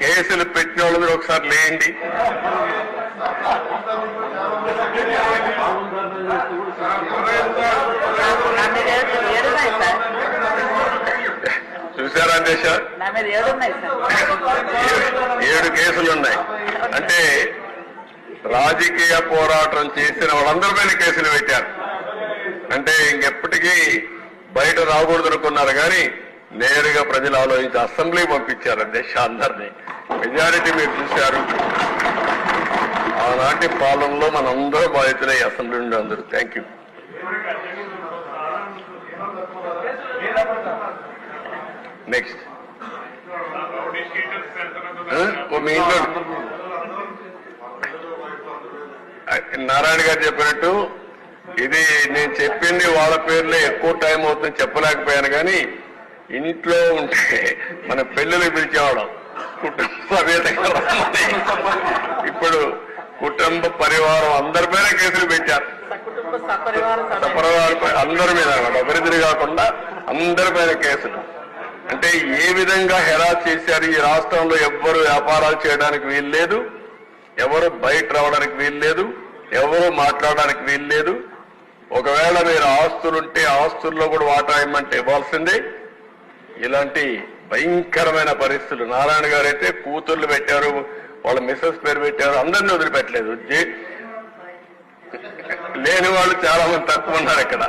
కేసులు పెట్టిన వాళ్ళు ఒకసారి లేండి సార్ చూసారా దేశ సార్? ఏడు కేసులు ఉన్నాయి. అంటే రాజకీయ పోరాటం చేసిన వాళ్ళందరి పైన కేసులు పెట్టారు. అంటే ఇంకెప్పటికీ బయట రాకూడదు అనుకున్నారు కానీ నేరుగా ప్రజలు ఆలోచించి అసెంబ్లీ పంపించారు దేశ అందరినీ. మెజారిటీ మీరు చూశారు. ఆనాటి పాలనలో మనందరూ బాధితులై అసెంబ్లీ నుండి అందరూ. థ్యాంక్ యూ నెక్స్ట్ మీ ఇంట్లో. నారాయణ గారు చెప్పినట్టు ఇది నేను చెప్పింది వాళ్ళ పేర్లే ఎక్కువ టైం అవుతుంది చెప్పలేకపోయాను కానీ ఇంట్లో ఉంటే మన పెళ్ళిళ్ళు పిలిచేవాడు కుటుంబ సమేతంగా రమ్మని. ఇప్పుడు కుటుంబ పరివారం అందరి మీద కేసులు పెట్టారు. సపరివారం అందరి మీద అభివృద్ధి కాకుండా అందరి మీద కేసులు. అంటే ఏ విధంగా హెరాస్ చేశారు ఈ రాష్ట్రంలో ఎవ్వరు వ్యాపారాలు చేయడానికి వీలు లేదు. ఎవరు బయట రావడానికి వీలు లేదు. ఎవరు మాట్లాడడానికి వీలు లేదు. ఒకవేళ మీరు ఆస్తులుంటే ఆస్తుల్లో కూడా వాటా ఇమ్మంటే ఇవ్వాల్సిందే. ఇలాంటి భయంకరమైన పరిస్థితులు. నారాయణ గారు అయితే కూతుర్లు పెట్టారు వాళ్ళ మిస్సెస్ పేరు పెట్టారు అందరినీ వదిలిపెట్టలేదు. లేని వాళ్ళు చాలా మంది తక్కువ ఉన్నారు ఇక్కడ.